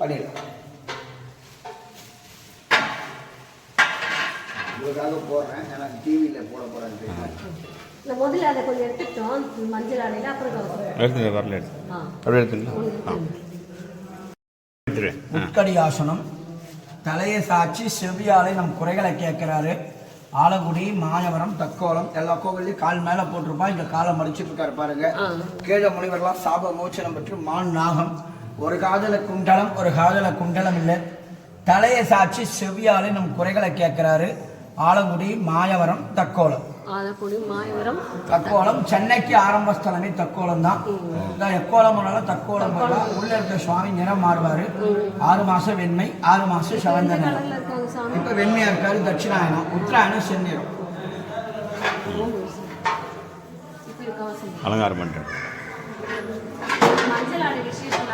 பண்ணிடலாம். உங்களுக்காக போடுறேன். ஏன்னா டிவியில் போட போகிறேன் முதல்ல அதை கொஞ்சம் எடுத்துட்டோம் மஞ்சள் அப்புறம் வரல எடுத்து. அப்படியே முட்கடி ஆசனம். தலையை சாட்சி செவ்வியாலை நம் குறைகளை கேட்கிறாரு. ஆலங்குடி மாயவரம் தக்கோலம் எல்லா கோவிலையும் கால் மேல போட்டிருப்பா இங்க காலை மடிச்சிட்டு இருக்காரு பாருங்க. கீழ முனிவர்லாம் சாப மோச்சனம் பெற்று மான் நாகம். ஒரு காதல குண்டலம் ஒரு காதல குண்டலம் இல்லை. தலையை சாட்சி செவ்வியாலை நம் குறைகளை கேட்கிறாரு ஆலங்குடி மாயவரம் தக்கோலம். மாயவரம் தக்கோலம் சென்னைக்கு ஆரம்ப ஸ்தலமே தக்கோலம் தான். இந்த எக்கோலம் போனாலும் தக்கோலம் போனால் உள்ள இருக்க சுவாமி நிறம் மாறுவாரு. ஆறு மாசம் வெண்மை ஆறு மாசம் சிவந்த நிறம். இப்ப வெண்மையா இருக்காரு தட்சிணாயனம் உத்தராயணம் செந்நிறம். அலங்காரம் பண்ணுறேன் மஞ்சள் விசேஷம்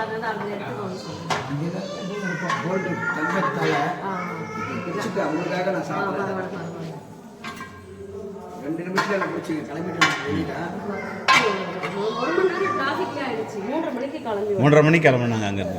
கோல்டு தங்கத்தால வச்சுட்டு அவங்களுக்காக நான் சாப்பிட்றேன். ரெண்டு நிமிஷத்துல பிடிச்சி கிளம்பிட்டு. மூன்றரை மணிக்கு கிளம்புனாங்க அங்கேருந்து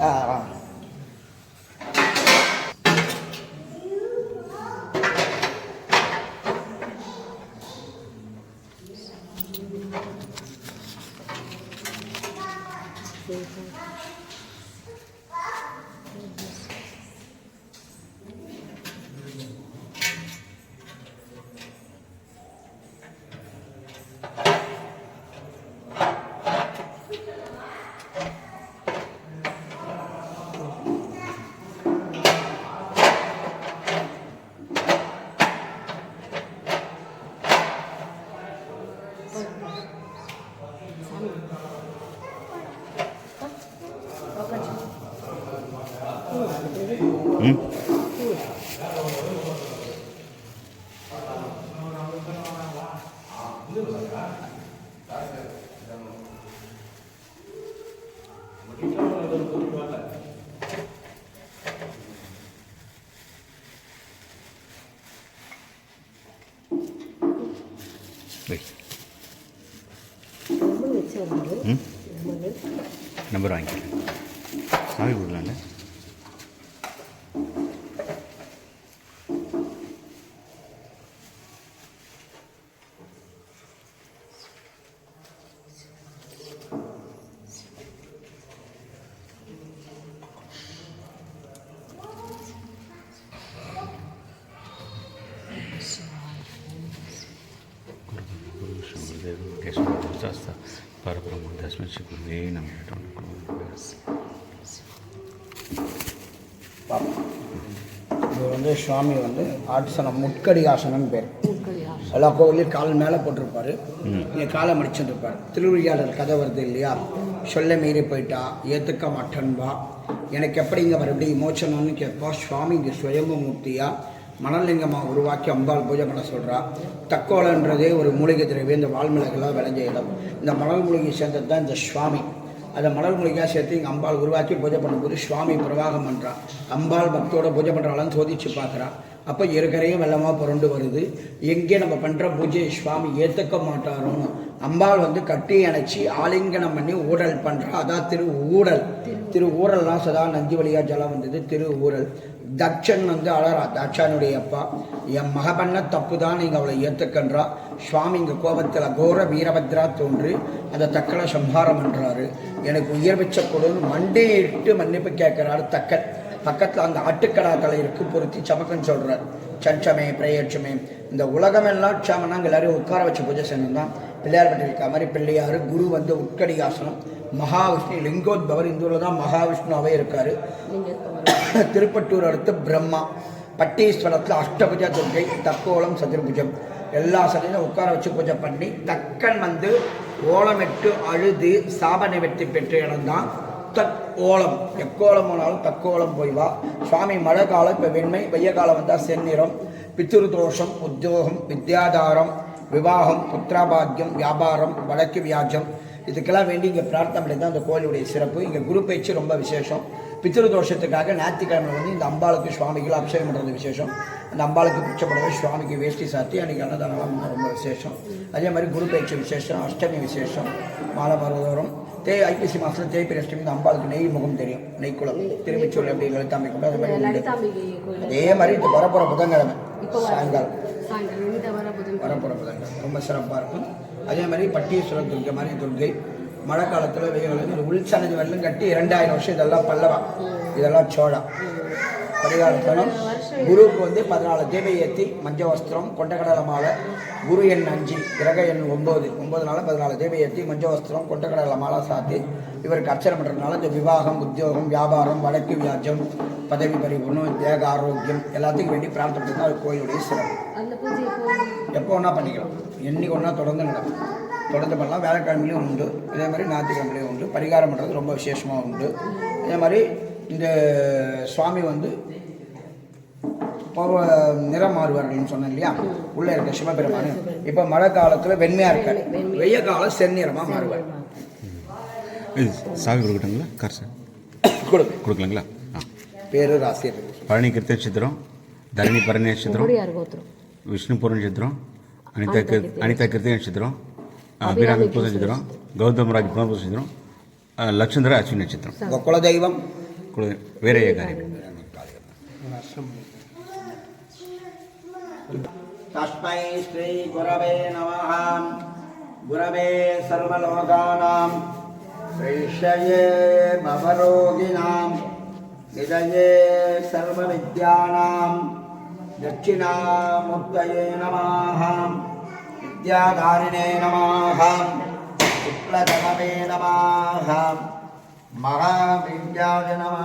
நம்பர் வாங்கிக்கிறேன். சாமி கொடுக்கலாம்ல குருவே நம்ம இது வந்து சுவாமி வந்து ஆட்சனம் முட்கடி ஆசனம் பேர். எல்லா கோவிலையும் கால் மேலே போட்டிருப்பாரு. இங்கே காலை மடிச்சுட்டு இருப்பார் திருவிழியாளர் கதை வருது இல்லையா? சொல்ல மீறி போயிட்டா ஏற்றுக்க மாட்டேன்பா. எனக்கு எப்படி இங்கே மறுபடியும் மோச்சனம்னு கேட்பா சுவாமி இங்கே சுயம்பு மூர்த்தியா? மணலிங்கமாக உருவாக்கி அம்பாள் பூஜை பண்ண சொல்கிறா தக்கோலன்றதே ஒரு மூலிகை திரவியம் இந்த வால்மிளகெல்லாம் விளைஞ்ச இடம். இந்த மணல் மூலிகை சேர்ந்தது தான் இந்த சுவாமி. அதை மணல் மூலிகையாக சேர்த்து இங்கே அம்பாள் உருவாக்கி பூஜை பண்ணும்போது சுவாமி பிரவாகம் பண்ணுறான் அம்பாள் பக்தோட பூஜை பண்ணுறாளான்னு சோதிச்சு பார்க்குறான் அப்போ இருக்கிறையும் வெள்ளமாக புரண்டு வருது. எங்கே நம்ம பண்ணுற பூஜையை சுவாமி ஏற்றுக்க மாட்டாரோன்னு அம்பாள் வந்து கட்டி அணைச்சி ஆலிங்கனம் பண்ணி ஊழல் பண்ணுறா அதான் திரு ஊழல் திரு ஊழல்லாம் சதா நந்தி வழியா ஜலம் வந்தது. திரு ஊழல் தக்ஷன் வந்து அழறா. தட்சனுடைய அப்பா என் மக பண்ண தப்பு தான் நீங்கள் அவளை ஏற்றுக்கன்றா சுவாமி இங்கே கோபத்தில் கோர வீரபத்ரா தோன்றி அந்த தக்கலை சம்ஹாரம் பண்ணுறாரு எனக்கு உயர் வச்ச கொடுன்னு மண்டையிட்டு மன்னிப்பு கேட்குறாரு தக்கன். பக்கத்தில் அந்த ஆட்டுக்கடா இருக்கு பொருத்தி சமக்கன் சொல்கிறார் சஞ்சமே பிரயட்சமே இந்த உலகமெல்லாம் க்ஷமனா எல்லாரையும் உட்கார வச்சு பூஜை செய்யணும் தான் பிள்ளையார் பட்டி இருக்க? மாதிரி பிள்ளையார் குரு வந்து உட்கடி ஆசனம் மகாவிஷ்ணு லிங்கோத்பவர் இந்த ஊரில் தான் மகாவிஷ்ணுவாவே இருக்காரு. திருப்பட்டூர் அடுத்து பிரம்மா பட்டீஸ்வரத்தில் அஷ்டபுஜ துர்க்கை தக்கோலம் சதுர்புஜம். எல்லா சதையும் உட்கார வச்சு பூஜை பண்ணி தக்கன் வந்து ஓலமிட்டு அழுது சாப நிவர்த்தி பெற்ற இடம்தான் தக் ஓலம் எக்கோலம் போனாலும் தக்கோலம் போய் வா. சுவாமி மழை காலம் இப்போ வெண்மை வெய்ய காலம் வந்தால் செந்நிறம் பித்ரு தோஷம் உத்தியோகம் வித்யாதாரம் விவாகம் புத்திராபாக்கியம் வியாபாரம் வழக்கு வியாஜம். இதுக்கெல்லாம் வேண்டி இங்கே பிரார்த்தனை பண்ணி தான் அந்த கோயிலுடைய சிறப்பு. இங்கே குரு பயிற்சி ரொம்ப விசேஷம். பித்திரு தோஷத்துக்காக ஞாயிற்றுக்கிழமை வந்து இந்த அம்பாளுக்கு சுவாமிகள் அபிஷேகம் பண்ணுறது விசேஷம். அந்த அம்பாளுக்கு பிச்சைப்படவே சுவாமிக்கு வேஷ்டி சாத்தி அன்றைக்கி அன்னதானம் ரொம்ப விசேஷம். அதே மாதிரி குரு பயிற்சி விசேஷம் அஷ்டமி விசேஷம் மாலை பருவதோறும் தே ஐப்பசி மாதத்தில் தேய்பிரி அஷ்டமி இந்த அம்பாளுக்கு நெய் முகம் தெரியும். நெய்க்குளம் திரும்பிச்சூர் எப்படி லலிதாம்பி கூட அது மாதிரி அதே மாதிரி இது வரப்போகிற புதன்கிழமை சாயங்காலம். சாயங்காலம் ரொம்ப சிறப்பாக இருக்கும். அதே மாதிரி பட்டீஸ்வரர் துர்க்கை மாதிரி துர்க்கை மழை காலத்தில் வெயில் உள்சனது வரலும் கட்டி இரண்டாயிரம் வருஷம் இதெல்லாம் பல்லவா. இதெல்லாம் சோழா பரிகாரத்தனம் குருவுக்கு வந்து பதினாலு தேவை ஏற்றி மஞ்ச வஸ்திரம் கொண்டக்கடலை மாலை குரு எண் அஞ்சு கிரக எண் ஒம்பது ஒம்பது நாள் பதினாலு தேவை ஏற்றி மஞ்ச வஸ்திரம் கொண்டக்கடலை மாலை சாத்தி இவருக்கு அர்ச்சனை பண்ணுறதுனால இந்த விவாகம் உத்தியோகம் வியாபாரம் வடக்கு வியாஜம் பதவி பறிபுணம் தேக ஆரோக்கியம் எல்லாத்துக்கும் வேண்டி பிரார்த்தனை தான் கோயிலுடைய சிறப்பு. எப்போ ஒன்றா பண்ணிக்கலாம். என்னைக்கு ஒன்றா தொடர்ந்து நடக்கும். தொடர்ந்து பண்ணலாம். வேலைக்கிழமையிலையும் உண்டு. இதே மாதிரி ஞாயிற்றுக்கிழமையிலையும் உண்டு. பரிகாரம் பண்ணுறது ரொம்ப விசேஷமாக உண்டு. இதே மாதிரி இந்த சுவாமி வந்து பவ நிறம் மாறுவார்கள்னு சொன்னேன் இல்லையா? உள்ளே இருக்க சிவபெருமான். இப்போ மழை காலத்தில் வெண்மையாக இருக்காரு வெய்ய காலம் செந்நிறமாக மாறுவார். சாவி கொடுக்கட்டுங்களா? கார் சார் கொடுங்க. கொடுக்கலாங்களா? பேரு ராசி இருக்கு பழனி கிருத்த நட்சத்திரம் தரணி பரணி நட்சத்திரம். విష్ణు పూర్ణ నక్షత్రం అనిత అనిత కీర్తి నక్షత్రం అభిరామి పూజ నక్షత్రం గౌతమ్ రాజ్ పూర్ణ నక్షత్రం లక్ష్మీధర అశ్విని నక్షత్రం కుల దైవం వేరే కార్యం తస్మై శ్రీ గురవే నమ గురవే సర్వలోకానాం శ్రీషయే భవరోగిణాం నిదయే సర్వవిద్యానాం దక్షిణామూర్తయే నమ విద్యాకారిణే నమ విప్లజనమే నమ మహావిద్యాయ నమ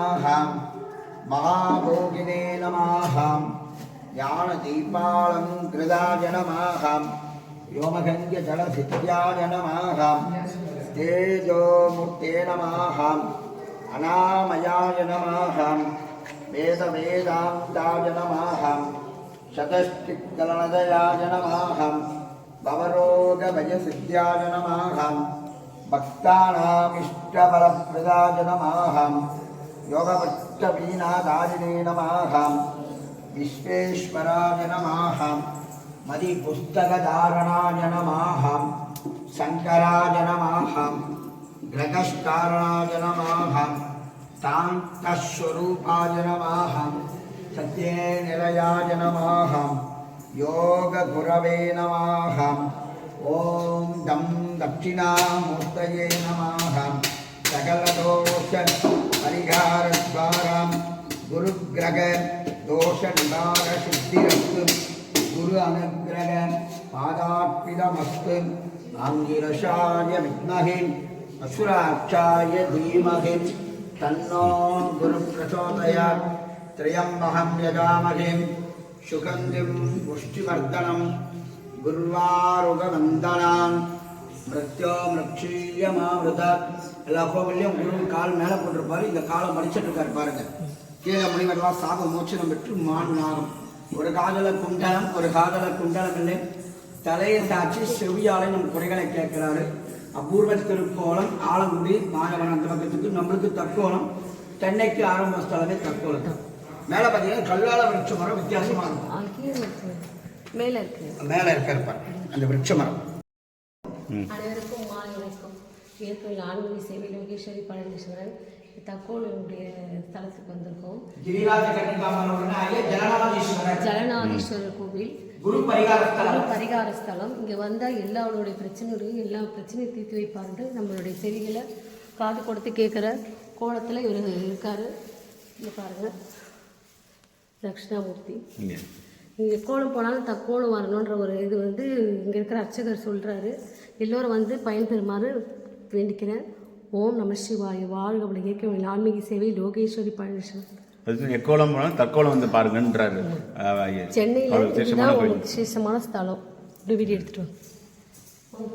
మహాభోగినే నమ జ్ఞానదీపాలంకృతాయ నమ వ్యోమగంగజలసిద్ధ్యాయ నమ తేజోమూర్తే నమ అనామయాయ నమ వేదవేదాంతాయ నమ अनामयाय नमः वेदवेदान्ताय नमः शतश्चित्कलनदयाय नमः भवरोगभयसिद्ध्याय नमः भक्तानामिष्टबलप्रदाय नमः योगपट्टवीनादारिणे नमः विश्वेश्वराय नमः मदिपुस्तकधारणाय नमः शङ्कराय சத்யே நிலையாய நமாகம் யோக குரவே நமாகம். ஓம் டம் தட்சிணாமூர்த்தயே நமாகம். சகலதோஷ பரிகாரத்வாராம் குரு கிரக தோஷ நிவார சித்திரத்து குரு அனுகிரக பாதார்ப்பிதமஸ்து ஆங்கிரஷாய வித்மகே அசுராட்சாய தீமகே தன்னோ குரு பிரச்சோதயாத் त्र्यम्बकं यजामहे सुगन्धिं पुष्टिवर्धनं குருவாருகவந்தனான் மிருத்யோ மிருக்ஷீயமாவிருத எல்லா கோவிலையும் குரு கால் மேலே போட்டிருப்பாரு இந்த காலம் படிச்சுட்டு இருக்காரு பாருங்க கீழே முனிவர்களாம் சாப மோட்சம் பெற்று மான் நாகம் ஒரு காதல குண்டலம் ஒரு காதல குண்டலம் இல்லை தலையை சாட்சி செவியாலை நம் குறைகளை கேட்கிறாரு அபூர்வ திருக்கோலம் ஆலங்குடி மாயவன் அந்த பக்கத்துக்கு நம்மளுக்கு தக்கோலம் தென்னைக்கு ஆரம்ப ஸ்தலமே தக்கோலம் தான் மேலே பார்த்தீங்கன்னா கல்லால விருட்ச மரம் வித்தியாசமாக இருக்கும். இருக்கு. மேலே இருக்கு. மேலே இருக்க இருப்பார் அந்த விருட்ச மரம். அனைவருக்கும் மாலை வணக்கம். இயற்கையில் ஆன்மீக சேவை லோகேஸ்வரி பழனீஸ்வரன் தக்கோலுடைய ஸ்தலத்துக்கு வந்திருக்கோம். கிரிராஜ கன்னிகாமரவர்களாகிய ஜனநாதீஸ்வரர் ஜலநாதீஸ்வரர். கோவில். குரு பரிகார ஸ்தலம். இங்கே வந்தால் எல்லாருடைய பிரச்சனைகளையும் எல்லா பிரச்சனையும் தீர்த்து வைப்பாருன்ட்டு நம்மளுடைய செவிகளை காது கொடுத்து கேட்குற கோலத்தில் இவர் இருக்கார். இங்கே பாருங்கள் தட்சிணாமூர்த்தி. இங்கே. கோலம் போனாலும் தக்கோலம் வரணுன்ற ஒரு இது வந்து இங்கே இருக்கிற அர்ச்சகர் சொல்கிறாரு எல்லோரும் வந்து பயன்பெறுமாறு வேண்டிக்கிறேன். ஓம் நம சிவாய. வாழ்க வள இயக்க ஆன்மீக சேவை லோகேஸ்வரி பழனிஸ்வரன் அது எக்கோலம் போனாலும் தக்கோலம் வந்து பாருங்கன்றாரு. சென்னையில் விசேஷமான இதுதான் ஒரு கோயில் விசேஷமான ஸ்தலம். வீடியோ எடுத்துகிட்டு வாங்க.